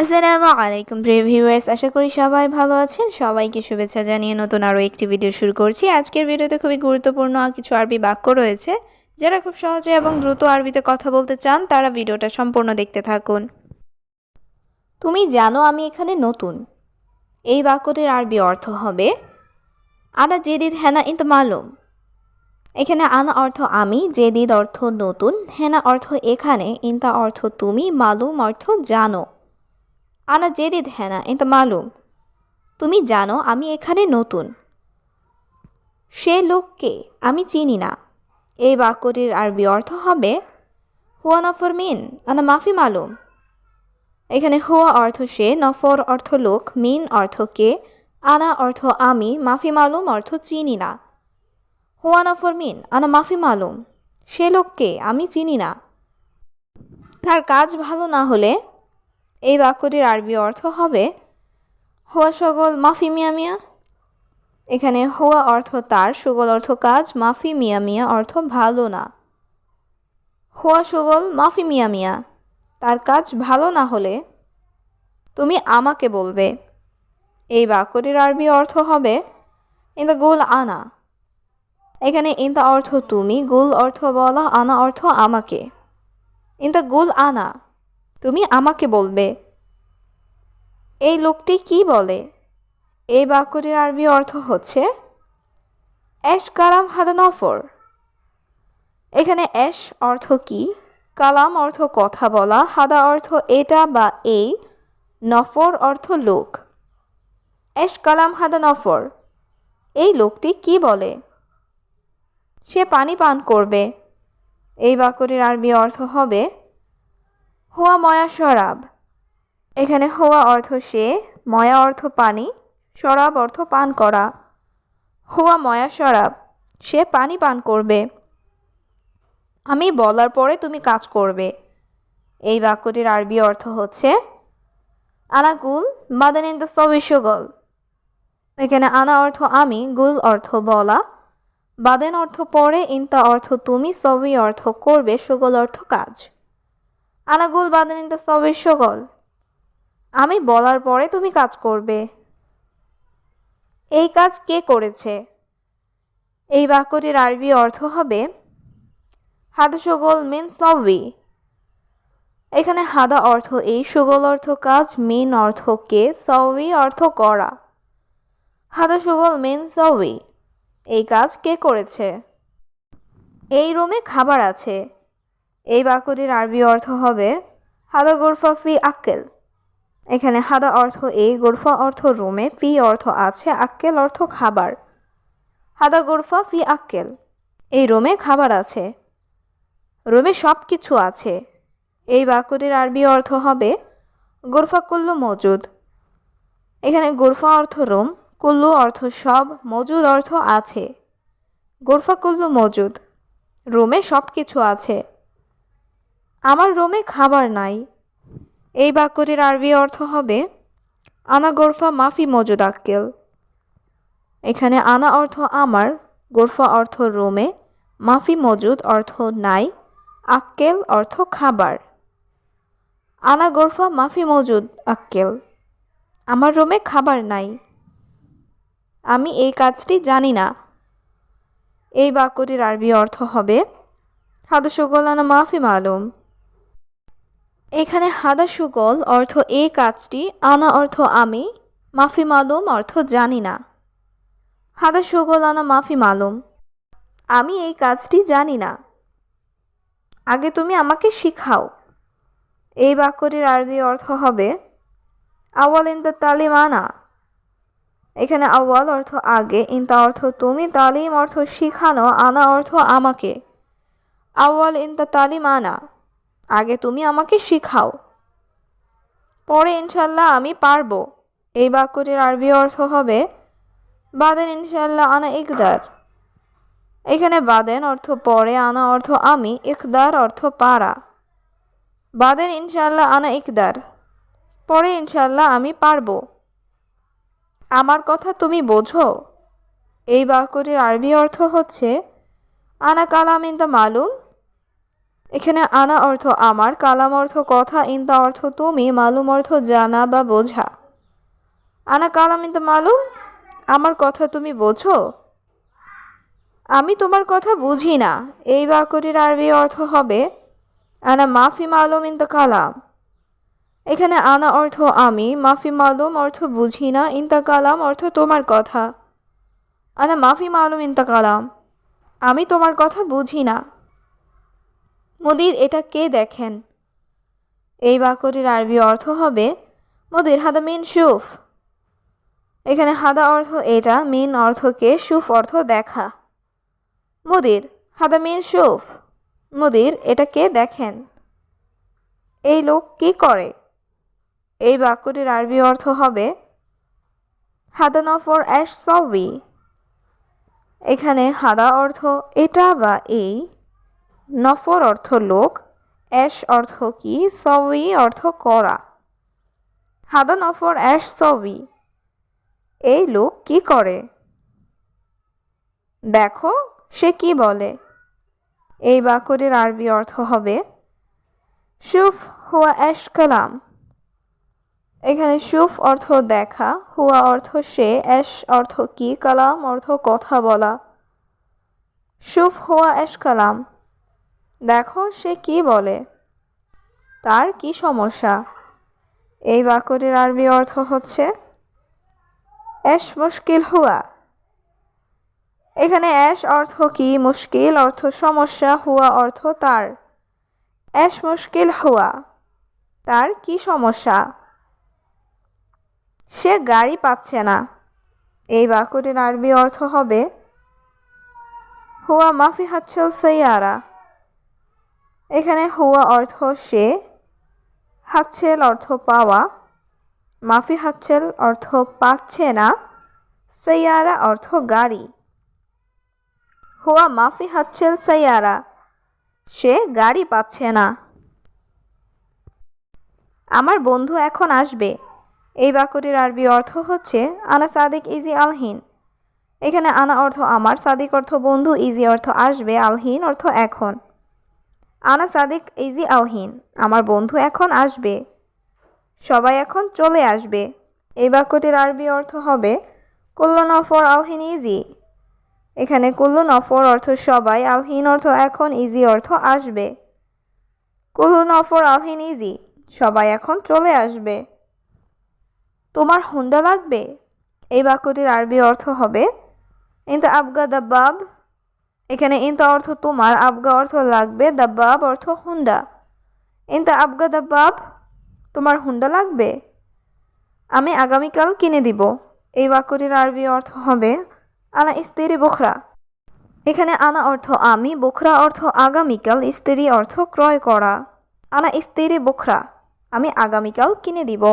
আসসালামু আলাইকুম প্রিয় ভিউয়ার্স, আশা করি সবাই ভালো আছেন। সবাইকে শুভেচ্ছা জানিয়ে নতুন আরও একটি ভিডিও শুরু করছি। আজকের ভিডিওতে খুবই গুরুত্বপূর্ণ আর কিছু আরবি বাক্য রয়েছে, যারা খুব সহজে এবং দ্রুত আরবিতে কথা বলতে চান, তারা ভিডিওটা সম্পূর্ণ দেখতে থাকুন। তুমি জানো আমি এখানে নতুন। এই বাক্যটির আরবি অর্থ হবে, আনা জেদিদ হেনা ইন্ত মালুম। এখানে আনা অর্থ আমি জেদিদ অর্থ নতুন হেনা অর্থ এখানে ইন্তা অর্থ তুমি মালুম অর্থ জানো আনা জেদিদ হ্যানা এটা মালুম। তুমি জানো আমি এখানে নতুন। সে লোককে আমি চিনি না। এই বাক্যটির আরবি অর্থ হবে, হুয়া নফর মিন, আনা মাফি মালুম। এখানে হুয়া অর্থ সে, নফর অর্থ লোক, মিন অর্থ কে, আনা অর্থ আমি, মাফি মালুম অর্থ চিনি না। হুয়া নফর মিন, আনা মাফি মালুম। সে লোককে আমি চিনি না। তার কাজ ভালো না হলে এই বাক্যটির আরবি অর্থ হবে, হোয়া সগল, মাফি মিয়া মিয়া। এখানে হোয়া অর্থ তার, সুগল অর্থ কাজ, মাফি মিয়া মিয়া অর্থ ভালো না। হোয়া সুগল, মাফি মিয়া মিয়া। তার কাজ ভালো না হলে তুমি আমাকে বলবে। এই বাক্যটির আরবি অর্থ হবে, ইন দ্য গোল আনা। এখানে ইন অর্থ তুমি, গুল অর্থ বলা, আনা অর্থ আমাকে। ইন দ্য গুল আনা। তুমি আমাকে বলবে। এই লোকটি কি বলে? এই বাক্যটির আরবি অর্থ হচ্ছে অ্যাশ কালাম হাদা নফর। এখানে অ্যাশ অর্থ কি? কালাম অর্থ কথা বলা, হাদা অর্থ এটা বা এই নফর অর্থ লোক। অ্যাশ কালাম হাদা নফর। এই লোকটি কি বলে? সে পানি পান করবে। এই বাক্যটির আরবি অর্থ হবে হুয়া ময়া শরাব। এখানে হোয়া অর্থ সে, ময়া অর্থ পানি, শরাব অর্থ পান করা। হুয়া ময়া শরাব, সে পানি পান করবে। আমি বলার পরে তুমি কাজ করবে। এই বাক্যটির আরবি অর্থ হচ্ছে আনা গুল বাদান ইন দ্য সবিশ্বগল এখানে আনা অর্থ আমি, গুল অর্থ বলা। বাদেন অর্থ পরে, ইনতা অর্থ তুমি, সবই অর্থ করবে, সুগল অর্থ কাজ। আনাগুল বাদানিন সবের সকল আমি বলার পরে তুমি কাজ করবে। এই কাজ কে করেছে? এই বাক্যটির আরবি অর্থ হবে, হাদা সুগল মিন সবই এখানে হাদা অর্থ এই, সুগল অর্থ কাজ, মিন অর্থ কে সবই অর্থ করা। হাদা সুগল মিন সবই এই কাজ কে করেছে? এই রুমে খাবার আছে। এই বাক্যটির আরবি অর্থ হবে, হাদা গোরফা ফি আক্কেল। এখানে হাদা অর্থ এই গোরফা অর্থ রুমে, ফি অর্থ আছে, আক্কেল অর্থ খাবার। হাদা গোরফা ফি আক্কেল। এই রুমে খাবার আছে, রুমে সব কিছু আছে। এই বাক্যটির আরবি অর্থ হবে, গোরফা কুল্লু মজুদ। এখানে গোরফা অর্থ রুম, কুল্লু অর্থ সব, মজুদ অর্থ আছে, গোরফা কুল্লু মজুদ। রুমে সব কিছু আছে। আমার রোমে খাবার নাই। এই বাক্যটির আরবি অর্থ হবে, আনা গোরফা মাফি মজুদ আক্কেল। এখানে আনা অর্থ আমার গোরফা অর্থ রোমে মাফি মজুদ অর্থ নাই আক্কেল অর্থ খাবার আনা গোরফা মাফি মজুদ আক্কেল। আমার রোমে খাবার নাই। আমি এই কাজটি জানি না। এই বাক্যটির আরবি অর্থ হবে হাদা সুগলানা মাফি মালুম। এখানে হাদা সুগল অর্থ এই কাজটি, আনা অর্থ আমি, মাফি মালুম অর্থ জানি না। হাদা সুগল, আনা মাফি মালুম, আমি এই কাজটি জানি না। আগে তুমি আমাকে শিখাও। এই বাক্যটির আরবি অর্থ হবে, আওয়াল ইন তালিম আনা এখানে আওয়াল অর্থ আগে, ইনতা অর্থ তুমি, তালিম অর্থ শিখানো, আনা অর্থ আমাকে। আওয়াল ইন তালিম আনা আগে তুমি আমাকে শিখাও। পরে ইনশাল্লাহ আমি পারব। এই বাক্যটির আরবি অর্থ হবে, বাদেন ইনশাল্লাহ আনা ইকদার। এখানে বাদেন অর্থ পরে, আনা অর্থ আমি, ইকদার অর্থ পারা। বাদেন ইনশাল্লাহ আনা ইকদার। পরে ইনশাল্লাহ আমি পারব। আমার কথা তুমি বোঝো? এই বাক্যটির আরবি অর্থ হচ্ছে, আনা কালাম ইন দ্য মালুম এখানে আনা অর্থ আমার, কালাম অর্থ কথা ইন্তা অর্থ তুমি, মালুম অর্থ জানা বা বোঝা। আনা কালাম ইন্তা মালুম? আমার কথা তুমি বোঝো? আমি তোমার কথা বুঝি না। এই বাক্যটির আরবি অর্থ হবে, আনা মাফি মালুম ইন্তা কালাম। এখানে আনা অর্থ আমি, মাফি মালুম অর্থ বুঝি না ইন্তা কালাম অর্থ তোমার কথা। আনা মাফি মালুম ইন্তা কালাম। আমি তোমার কথা বুঝি না। মুদির এটা কে দেখেন? এই বাক্যটির আরবি অর্থ হবে, মোদির হাদা মিন সুফ। এখানে হাদা অর্থ এটা, মিন অর্থকে সুফ অর্থ দেখা। মুদির হাদা মিন সুফ। মুদির এটা কে দেখেন? এই লোক কি করে? এই বাক্যটির আরবি অর্থ হবে, হাদা নফর অ্যাশ সবি। এখানে হাদা অর্থ এটা বা এই নফর অর্থ লোক অ্যাশ অর্থ কি সবই অর্থ করা। হাদা নফর অ্যাশ সবই এই লোক কি করে? দেখো, সে কি বলে? এই বাক্যটির আরবি অর্থ হবে, সুফ হুয়া অ্যাশ কালাম। এখানে সুফ অর্থ দেখা, হুয়া অর্থ সে অ্যাশ অর্থ কি, কালাম অর্থ কথা বলা। সুফ হুয়া অ্যাশ কালাম। দেখো সে কি বলে। তার কি সমস্যা? এই বাক্যটির আরবি অর্থ হচ্ছে অ্যাশ মুশকিল হুয়া। এখানে অ্যাশ অর্থ কি? মুশকিল অর্থ সমস্যা, হুয়া অর্থ তার। অ্যাশ মুশকিল হুয়া। তার কি সমস্যা? সে গাড়ি পাচ্ছে না। এই বাক্যটির আরবি অর্থ হবে, হুয়া মাফি হাচ্ছল সৈয়ারা এখানে হুয়া অর্থ সে হাচ্ছেল অর্থ পাওয়া, মাফি হাচ্ছেল অর্থ পাচ্ছে না, সৈয়ারা অর্থ গাড়ি। হুয়া মাফি হাচ্ছেল সৈয়ারা, সে গাড়ি পাচ্ছে না। আমার বন্ধু এখন আসবে। এই বাক্যটির আরবি অর্থ হচ্ছে, আনা সাদিক ইজি আলহিন। এখানে আনা অর্থ আমার সাদিক অর্থ বন্ধু ইজি অর্থ আসবে আলহিন অর্থ এখন আনা সাদিক, ইজি আলহিন আমার বন্ধু এখন আসবে। সবাই এখন চলে আসবে। এই বাক্যটির আরবি অর্থ হবে, কুল্লু নফর আলহিন ইজি। এখানে কুল্লু নফর অর্থ সবাই আলহিন অর্থ এখন, ইজি অর্থ আসবে। কুল্লু নফর আলহিন ইজি। সবাই এখন চলে আসবে। তোমার হুন্ডা লাগবে? এই বাক্যটির আরবি অর্থ হবে, ইন্তা আবগা দাব্বাব। এখানে ইন্তা অর্থ তোমার, আবগা অর্থ লাগবে, দাব্বাব অর্থ হুন্ডা ইন্তা আবগা, দাব্বাব, তোমার হুন্ডা লাগবে? আমি আগামীকাল কিনে দিব। এই বাক্যটির আরবি অর্থ হবে, আনা স্ত্রী বোখরা। এখানে আনা অর্থ আমি, বোখরা অর্থ আগামীকাল স্ত্রী অর্থ ক্রয় করা। আনা স্ত্রী বোখরা, আমি আগামীকাল কিনে দিব।